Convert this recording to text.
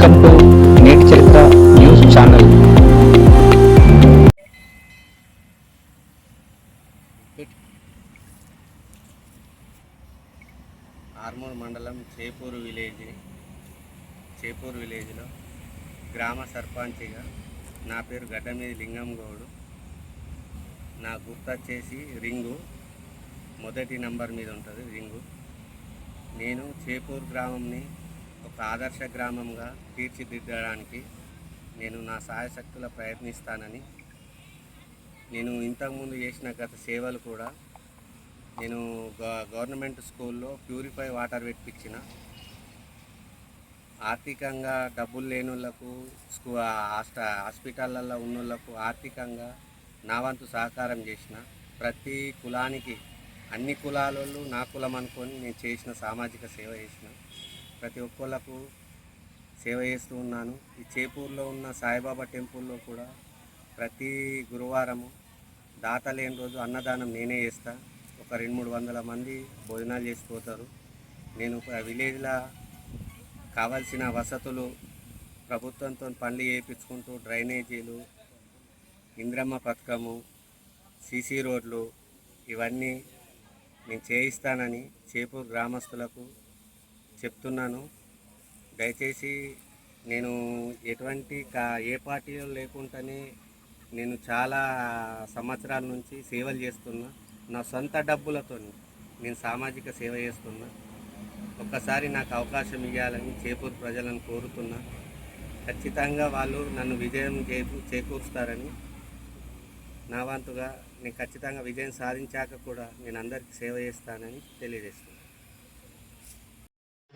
Welcome to నేటి చరిత్ర news channel Armoor మండలం చేపూరు విలేజ్ చేపూరు విలేజ్లో గ్రామ సర్పంచ్గా నా పేరు గడ్డమీది లింగం గౌడు. నా గుర్తొచ్చేసి రింగు మొదటి నంబర్ మీద ఉంటుంది రింగు. నేను చేపూరు గ్రామంని ఒక ఆదర్శ గ్రామంగా తీర్చిదిద్దడానికి నేను నా సాయశక్తుల ప్రయత్నిస్తానని నేను ఇంతకుముందు చేసిన గత సేవలు కూడా నేను గ- గవర్నమెంట్ స్కూల్లో ప్యూరిఫై వాటర్ పెట్టించిన ఆర్థికంగా డబ్బులు లేని స్కూ హాస్ట హాస్పిటళ్ళల్లో ఉన్నోళ్ళకు ఆర్థికంగా నా వంతు సహకారం చేసిన. ప్రతి కులానికి అన్ని కులాలలో నా కులం అనుకొని నేను చేసిన సామాజిక సేవ చేసిన. ప్రతి ఒక్కళ్ళకు సేవ చేస్తూ ఉన్నాను. ఈ చేపూర్లో ఉన్న సాయిబాబా టెంపుల్లో కూడా ప్రతి గురువారము దాత లేని రోజు అన్నదానం నేనే చేస్తా. ఒక రెండు మూడు వందల మంది భోజనాలు చేసిపోతారు నేను విలేజ్లో కావాల్సిన వసతులు ప్రభుత్వంతో పనులు చేయించుకుంటూ డ్రైనేజీలు ఇంద్రమ్మ పథకము సీసీ రోడ్లు ఇవన్నీ నేను చేయిస్తానని చేపూరు గ్రామస్తులకు చెప్తున్నాను. దయచేసి నేను ఎటువంటి కా ఏ పార్టీలో లేకుండానే నేను చాలా సంవత్సరాల నుంచి సేవలు చేస్తున్నా. నా సొంత డబ్బులతో నేను సామాజిక సేవ చేస్తున్నా. ఒక్కసారి నాకు అవకాశం ఇవ్వాలని చేపూరు ప్రజలను కోరుతున్నా. ఖచ్చితంగా వాళ్ళు నన్ను విజయం చేపు చేకూరుస్తారని నా వంతుగా నేను ఖచ్చితంగా విజయం సాధించాక కూడా నేను అందరికీ సేవ చేస్తానని తెలియజేస్తున్నాను